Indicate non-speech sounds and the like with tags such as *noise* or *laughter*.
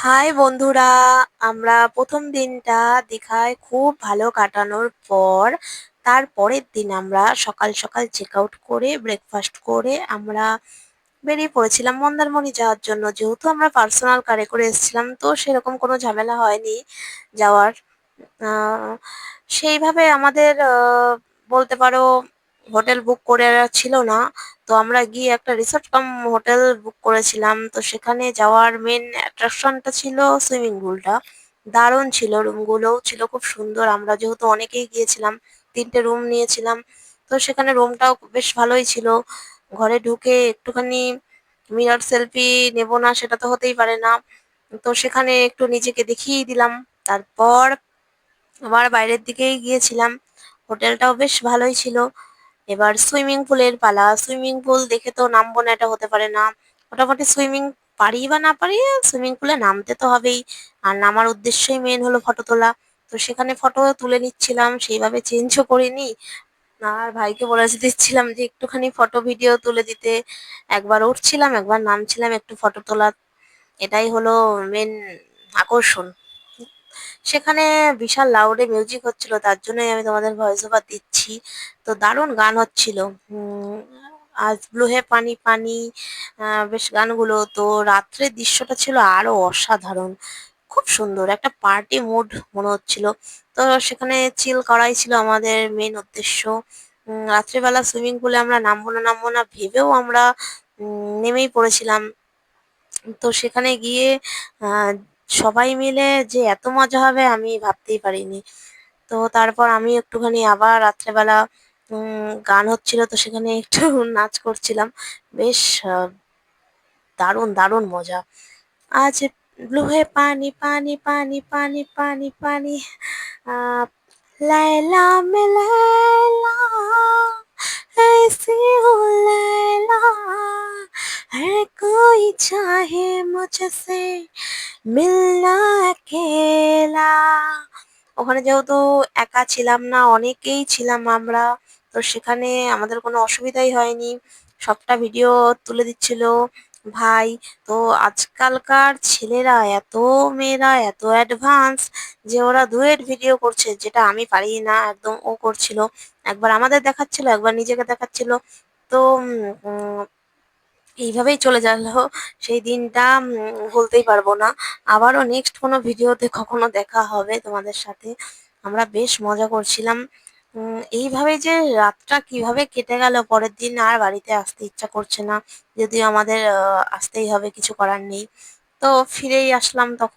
High বন্ধুরা, আমরা প্রথম দিনটা দীঘায় খুব ভালো কাটানোর পর তারপরের দিন আমরা সকাল সকাল চেক আউট করে ব্রেকফাস্ট করে আমরা বেরিয়ে পড়েছিলাম মন্দারমণি যাওয়ার জন্য। যেহেতু আমরা পার্সোনাল কারে করে এসেছিলাম, তো সেরকম কোনো ঝামেলা হয়নি যাওয়ার। সেইভাবে আমাদের বলতে পারো হোটেল বুক করে ছিল না। তো আমরা গিয়ে একটা রিসর্ট কাম হোটেল বুক করেছিলাম। তো সেখানে যাওয়ার মেন অ্যাট্রাকশনটা ছিল সুইমিং পুলটা দারুণ ছিল রুমগুলোও ছিল খুব সুন্দর। আমরা যেহেতু অনেকেই গিয়েছিলাম, তিনটে রুম নিয়েছিলাম। তো সেখানে রুমটাও বেশ ভালোই ছিল। ঘরে ঢুকে একটুখানি মিরর সেলফি নেব না, সেটা তো হতেই পারে না। তো সেখানে একটু নিজেকে দেখিয়ে দিলাম। তারপর আবার বাইরের দিকেই গিয়েছিলাম। হোটেলটাও বেশ ভালোই ছিল। এবার সুইমিং পুলের পালা। সুইমিং পুল দেখে তো নামবো না, এটা হতে পারে না। মোটামুটি সুইমিং পারি বা না পারি, সুইমিং পুলে নামতে তো হবেই। আর নামার উদ্দেশ্যই মেন হলো ফটো তোলা। তো সেখানে ফটো তুলে নিচ্ছিলাম, সেইভাবে চেঞ্জও করিনি। আর ভাইকে বলে দিচ্ছিলাম যে, একটুখানি ফটো ভিডিও তুলে দিতে। একবার উঠছিলাম, একবার নামছিলাম একটু ফটো তোলা এটাই হলো মেন আকর্ষণ। সেখানে বিশাল লাউডে মিউজিক হচ্ছিল, তার জন্যই আমি তোমাদের ভয়েস ওভার দিচ্ছি। তো দারুণ গান হচ্ছিল। আজ ব্লু হে পানি পানি বেশ গানগুলো। তো রাত্রের দৃশ্যটা ছিল আরও অসাধারণ, খুব সুন্দর। একটা পার্টি মুড মনে হচ্ছিল। তো সেখানে চিল করাই ছিল আমাদের মেন উদ্দেশ্য। রাত্রিবেলা সুইমিং পুলে আমরা নামবো না নামবো না ভেবেও আমরা নেমেই পড়েছিলাম। তো সেখানে গিয়ে সবাই মিলে যে এত মজা হবে আমি ভাবতেই পারিনি তো তারপর আমি একটুখানি আবার রাত্রেবেলা উম, গান হচ্ছিল তো সেখানে একটু *laughs* নাচ করছিলাম বেশ আহ, দারুণ দারুণ মজা আজ ব্লু হে পানি পানি পানি পানি পানি পানি আহ, लैला में लैला ऐसी हूँ लैला हर कोई चाहे मुझसे মিলনা খেলা ওখানে যেহেতু একা ছিলাম না, অনেকেই ছিলাম আমরা, তো সেখানে আমাদের কোনো অসুবিধাই হয়নি। সবটা ভিডিও তুলে দিচ্ছিল ভাই। তো আজকালকার ছেলেরা, এত মেয়েরা, এত অ্যাডভান্স যে ওরা দুয়েট ভিডিও করছে, যেটা আমি পারি না, একদম ও করছিল। একবার আমাদের দেখাচ্ছিল, একবার নিজেকে দেখাচ্ছিল। তো এইভাবেই চলে গেল সেই দিনটা ভুলতেই পারব না। আবারও নেক্সট কোনো ভিডিওতে কখনো দেখা হবে তোমাদের সাথে। আমরা বেশ মজা করছিলাম। এইভাবে যে রাতটা কীভাবে কেটে গেল, পরের দিন আর বাড়িতে আসতে ইচ্ছা করছে না। যদিও আমাদের আসতেই হবে, কিছু করার নেই। তো ফিরেই আসলাম তখন।